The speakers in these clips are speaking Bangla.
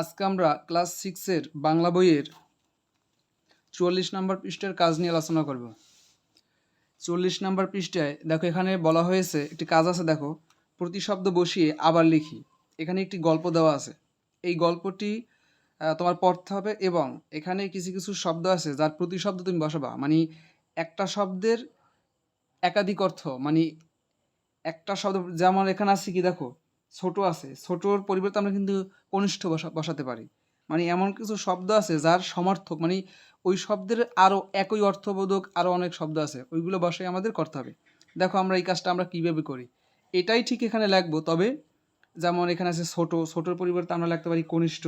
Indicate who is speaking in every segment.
Speaker 1: আজকে আমরা ক্লাস সিক্সের বাংলা বইয়ের চুয়াল্লিশ নম্বর পৃষ্ঠার কাজ নিয়ে আলোচনা করব। চল্লিশ নম্বর পৃষ্ঠায় দেখো এখানে বলা হয়েছে, একটি কাজ আছে দেখো প্রতি শব্দ বসিয়ে আবার লিখি। এখানে একটি গল্প দেওয়া আছে। এই গল্পটি তোমার পড়তে হবে এবং এখানে কিছু কিছু শব্দ আছে যার প্রতি শব্দ তুমি বসাবা। মানে একটা শব্দের একাধিক অর্থ মানে একটা শব্দ, যেমন এখানে আছে কি দেখো, ছোট আছে। ছোটর পরিবর্তে আমরা কিন্তু কনিষ্ঠ বসা, বসাতে পারি। মানে এমন কিছু শব্দ আছে যার সমার্থক মানে ওই শব্দের আরও একই অর্থবোধক আরও অনেক শব্দ আছে, ওইগুলো বসাই আমাদের করতে হবে। দেখো আমরা এই কাজটা আমরা কীভাবে করি। এটাই ঠিক এখানে লিখব তবে যেমন এখানে আছে ছোট, ছোটোর পরিবর্তে আমরা লিখতে পারি কনিষ্ঠ,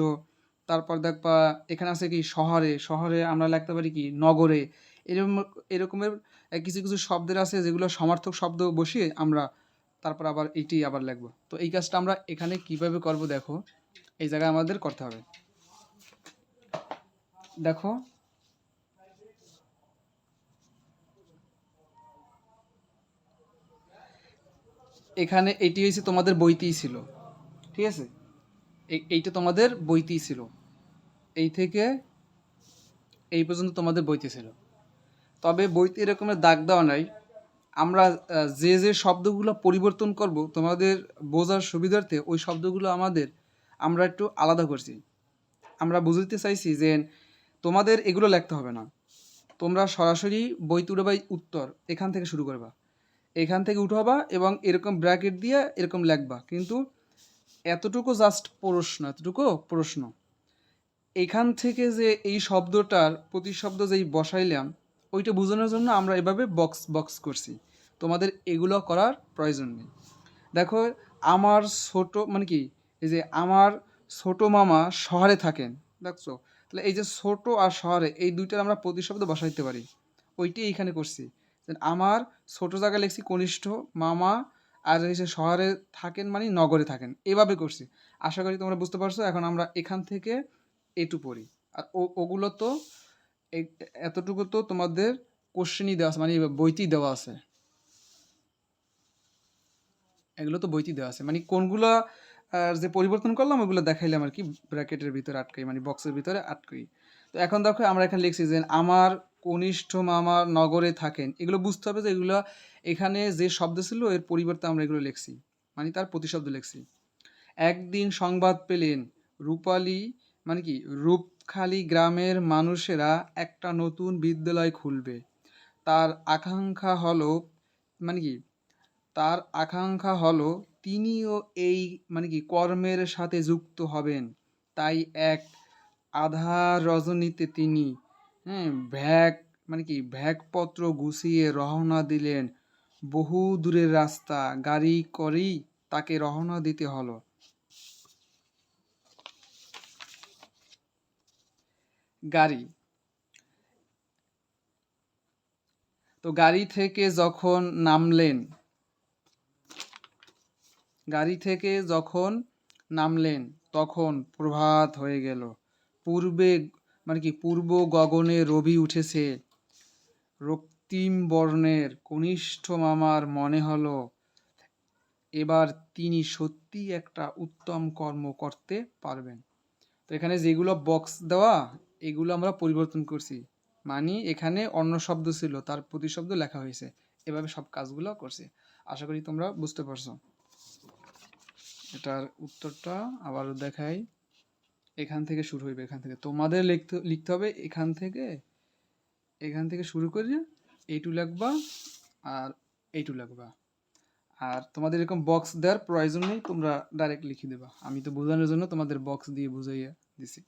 Speaker 1: তারপর দেখবা এখানে আছে কি শহরে শহরে আমরা লিখতে পারি কি নগরে এরকম এরকমের কিছু কিছু শব্দের আছে যেগুলো সমার্থক শব্দ বসিয়ে আমরা তারপর আবার এইটি আবার লিখব। তো এই কাজটা আমরা এখানে কীভাবে করব দেখো। এই জায়গায় আমাদের করতে হবে। দেখো। এখানে এটি হয়েছে তোমাদের বইতেই ছিল। ঠিক আছে? এই এইটা তোমাদের বইতেই ছিল। এই থেকে এই পর্যন্ত তোমাদের বইতে ছিল। তবে বইতে এরকমের দাগ দেওয়া নাই। আমরা যে যে শব্দগুলো পরিবর্তন করব, তোমাদের বোঝার সুবিধার্থে ওই শব্দগুলো আমাদের আমরা একটু আলাদা করছি। আমরা বুঝতে চাইছি যে তোমাদের এগুলো লিখতে হবে না। তোমরা সরাসরি বই তুড়াবাই উত্তর, এখান থেকে শুরু করবা। এখান থেকে উঠাবা এবং এরকম ব্র্যাকেট দিয়ে এরকম লিখবা। কিন্তু এতটুকু জাস্ট প্রশ্ন, এতটুকু প্রশ্ন। এখান থেকে যে এই শব্দটার প্রতি শব্দ যেই বসাইলাম, ওইটা বোঝানোর জন্য আমরা এভাবে বক্স বক্স করছি। তোমাদের এগুলো করার প্রয়োজন নেই। দেখো, আমার ছোট মানে কি এই যে আমার ছোট মামা শহরে থাকেন, দেখছ? তাহলে এই যে ছোট আর শহরে এই দুইটার আমরা প্রতিশব্দ বসাইতে পারি। ওইটাই এইখানে করছি। আমার ছোট জায়গায় লিখছি কনিষ্ঠ মামা, আর হচ্ছে শহরে থাকেন মানে নগরে থাকেন। এভাবে করছি। আশা করি তোমরা বুঝতে পারছ, এখন আমরা এখান থেকে এটু পড়ি। আর ওগুলো তো এতটুকু তো তোমাদের কোশ্চেনই দেওয়া আছে মানে বইতেই দেওয়া আছে। এগুলো তো বইতেই দেওয়া আছে। মানে কোনগুলো আর যে পরিবর্তন করলাম, ওগুলো দেখাইলাম আর কি, ব্র্যাকেটের ভিতরে আটকাই মানে বক্সের ভিতরে আটকাই। তো এখন দেখো, আমরা এখানে লিখছি যে, আমার কনিষ্ঠ মামা নগরে থাকেন। এগুলো বুঝতে হবে যে, এগুলো এখানে যে শব্দ ছিল, এর পরিবর্তে আমরা এগুলো লিখছি মানে তার প্রতিশব্দ লিখছি। একদিন সংবাদ পেলেন, রূপালী মানে কি, রূপখালী গ্রামের মানুষেরা একটা নতুন বিদ্যালয় খুলবে। তার আকাঙ্ক্ষা হলো মানে কি, তার আকাঙ্ক্ষা হলো তিনিও এই মানে কি, কর্মের সাথে যুক্ত হবেন। তাই এক আধার রজনীতে তিনি হ্যাঁ ভ্যাক মানে কি ভ্যাকপত্র গুছিয়ে রওনা দিলেন। বহু দূরের রাস্তা, গাড়ি করেই তাকে রওনা দিতে হলো। গাড়ি। তো গাড়ি থেকে যখন নামলেন গাড়ি থেকে যখন নামলেন, তখন প্রভাত হয়ে গেল। পূর্বে মানে কি, পূর্ব গগনে রবি উঠেছে। রক্তিম বর্ণের কনিষ্ঠ মামার মনে হলো, এবার তিনি সত্যি একটা উত্তম কর্ম করতে পারবেন। তো এখানে যেগুলো বক্স দেওয়া, এগুলো আমরা পরিবর্তন করছি। মানে এখানে অন্য শব্দ ছিল, তার প্রতিশব্দ লেখা হয়েছে। এভাবে সব কাজগুলো করছি। আশা করি তোমরা বুঝতে পারছ। এটার উত্তরটা আবারও দেখাই। এখান থেকে শুরু হইবে, এখান থেকে। তোমাদের লিখতে লিখতে হবে এখান থেকে এখান থেকে শুরু করে এইটু লাগবা আর এইটু লাগবা। আর তোমাদের এরকম বক্স দেওয়ার প্রয়োজন নেই, তোমরা ডাইরেক্ট লিখে দেবা। আমি তো বোঝানোর জন্য তোমাদের বক্স দিয়ে বুঝাইয়া দিছি।